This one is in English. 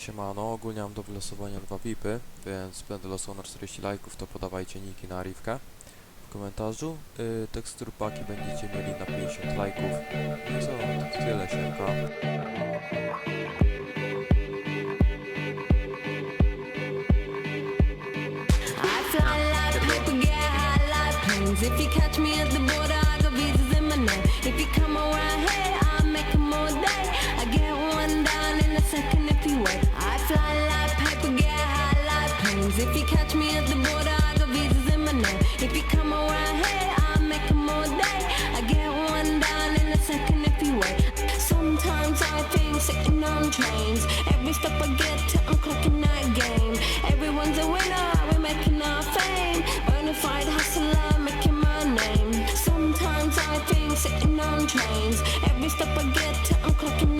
Siemano, ogólnie mam do wylosowania dwa VIPy, więc będę losował na 40 lajków, to podawajcie niki na Rivkę w komentarzu. Yy, tekstur będziecie mieli na 50 lajków. I co, to tyle, siemka. If you catch me at the border, If you catch me at the border, I got visas in my name. If you come around here, I'll make a all day. I get one down in a second if you wait. Sometimes I think sitting on trains. Every step I get to, I'm clocking that game. Everyone's a winner, we're making our fame. Bonafide hustler, making my name. Sometimes I think sitting on trains. Every step I get to, I'm clocking